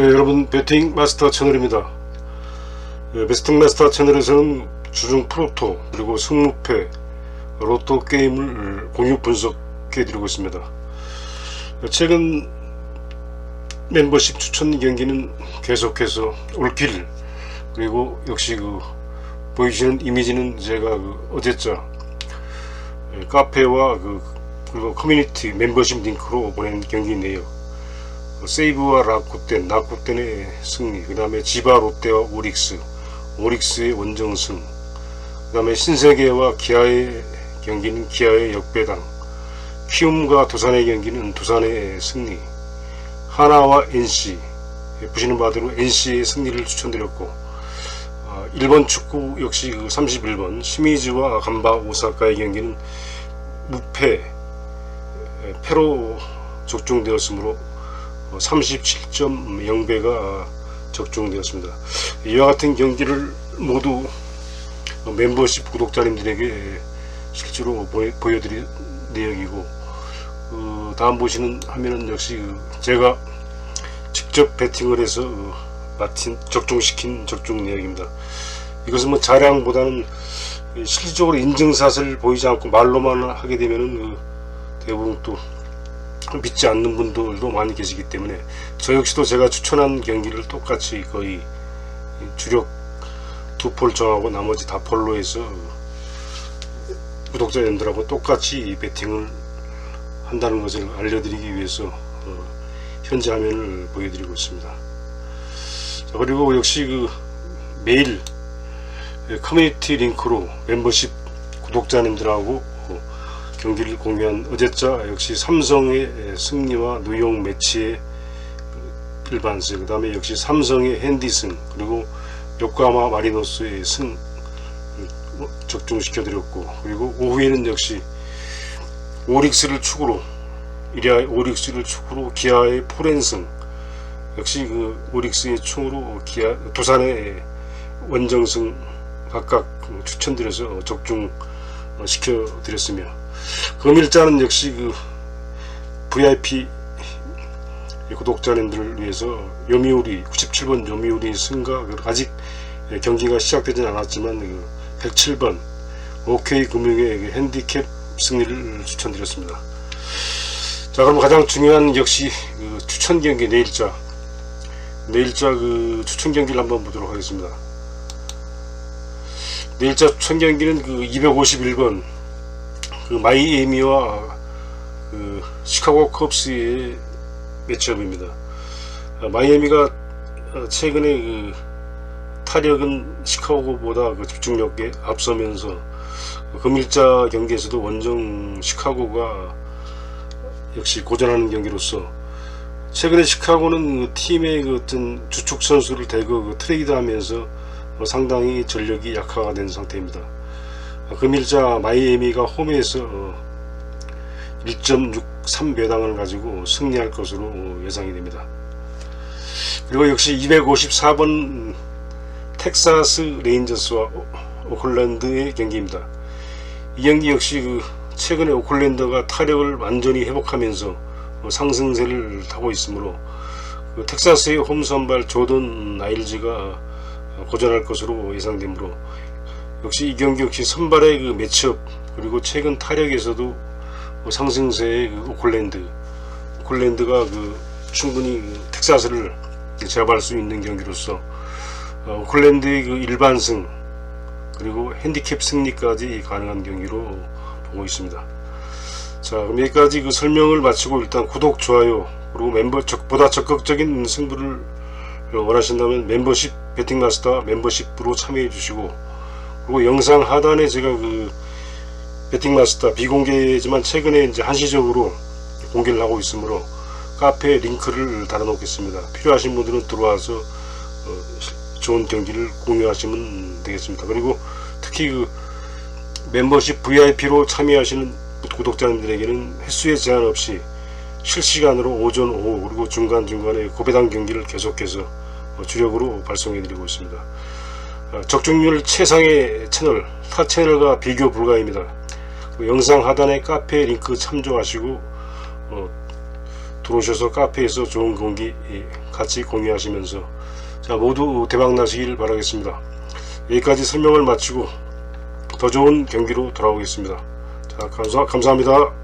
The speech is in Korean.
네, 여러분 배팅 마스터 채널입니다. 네, 배팅 마스터 채널에서는 주중 프로토 그리고 승무패 로또 게임을 공유 분석해 드리고 있습니다. 최근 멤버십 추천 경기는 계속해서 올길 그리고 역시 그 보이시는 이미지는 제가 그 어제자 예, 카페와 그 그리고 커뮤니티 멤버십 링크로 보낸 경기인데요. 어, 세이브와 라쿠텐, 라쿠텐의 승리, 그 다음에 지바 롯데와 오릭스, 오릭스의 원정승, 그 다음에 신세계와 기아의 경기는 기아의 역배당, 키움과 두산의 경기는 두산의 승리, 하나와 NC, 예, 보시는 바대로 NC의 승리를 추천드렸고, 어, 일본 축구 역시 그 31번 시미즈와 간바 오사카의 경기는 무패, 예, 패로 적중되었으므로 37.0배가 적중되었습니다. 이와 같은 경기를 모두 멤버십 구독자님들에게 실제로 보여, 보여드릴 내용이고 어, 다음 보시는 화면은 역시 그 제가 직접 배팅을 해서 어, 마친 적중시킨 적중 내역입니다. 이것은 뭐 자량보다는 실질적으로 인증샷을 보이지 않고 말로만 하게 되면은 그 대부분 또 믿지 않는 분들도 많이 계시기 때문에 저 역시도 제가 추천한 경기를 똑같이 거의 주력 두 폴 정하고 나머지 다 폴로 해서 구독자 여러분들하고 똑같이 배팅을 한다는 것을 알려드리기 위해서 어, 현재 화면을 보여드리고 있습니다. 자, 그리고 역시 그 매일 커뮤니티 링크로 멤버십 구독자님들하고 어, 경기를 공유한 어제자 역시 삼성의 승리와 뉴욕 매치의 일반승 그 다음에 역시 삼성의 핸디승 그리고 요코하마 마리노스의 승 적중시켜 드렸고 그리고 오후에는 역시 오릭스를 축으로 이리아 오릭스를 축으로 기아의 포렌승 역시 그 오릭스의 충으로 기아 두산의 원정승 각각 추천드려서 적중 시켜 드렸으며 금일자는 역시 그 VIP 구독자님들을 위해서 요미우리 97번 요미우리 승가 그 아직 경기가 시작되진 않았지만 그 107번 OK 금융의 그 핸디캡 승리를 추천드렸습니다. 자 그럼 가장 중요한 역시 그 추천 경기 내일자 내일자 그 추천 경기를 한번 보도록 하겠습니다. 내일자 추천 경기는 그 251번 그 마이애미와 그 시카고 컵스의 매치업입니다. 아, 마이애미가 어, 최근에 그 타력은 시카고보다 그 집중력에 앞서면서 금일자 경기에서도 원정 시카고가 역시 고전하는 경기로서 최근에 시카고는 그 팀의 그 어떤 주축 선수를 대거 그 트레이드하면서 어, 상당히 전력이 약화가 된 상태입니다. 어, 금일자 마이애미가 홈에서 어, 1.63배당을 가지고 승리할 것으로 어, 예상이 됩니다. 그리고 역시 254번 텍사스 레인저스와 오- 오클랜드의 경기입니다. 이 경기 역시 그 최근에 오클랜드가 타력을 완전히 회복하면서 어, 상승세를 타고 있으므로 그 텍사스의 홈 선발 조던 나일즈가 어, 고전할 것으로 예상되므로 역시 이 경기 역시 선발의 그 매치업 그리고 최근 타력에서도 뭐 상승세의 그 오클랜드 오클랜드가 그 충분히 그 텍사스를 제압할 수 있는 경기로서 어, 오클랜드의 그 일반승 그리고 핸디캡 승리까지 가능한 경기로 보고 있습니다. 자 그럼 여기까지 그 설명을 마치고 일단 구독 좋아요 그리고 멤버 적, 보다 적극적인 승부를 원하신다면 멤버십 베팅마스터 멤버십으로 참여해 주시고 그리고 영상 하단에 제가 그 베팅마스터 비공개지만 최근에 이제 한시적으로 공개를 하고 있으므로 카페 링크를 달아 놓겠습니다. 필요하신 분들은 들어와서 어, 좋은 경기를 공유하시면 되겠습니다. 그리고 특히 그 멤버십 VIP로 참여하시는 구독자님들에게는 횟수에 제한 없이 실시간으로 오전 오후 그리고 중간중간에 고배당 경기를 계속해서 어, 주력으로 발송해 드리고 있습니다. 어, 적중률 최상의 채널, 타 채널과 비교 불가입니다. 그 영상 하단에 카페 링크 참조하시고 어, 들어오셔서 카페에서 좋은 공기 예, 같이 공유하시면서 자 모두 대박 나시길 바라겠습니다. 여기까지 설명을 마치고 더 좋은 경기로 돌아오겠습니다. 자 감사, 감사합니다.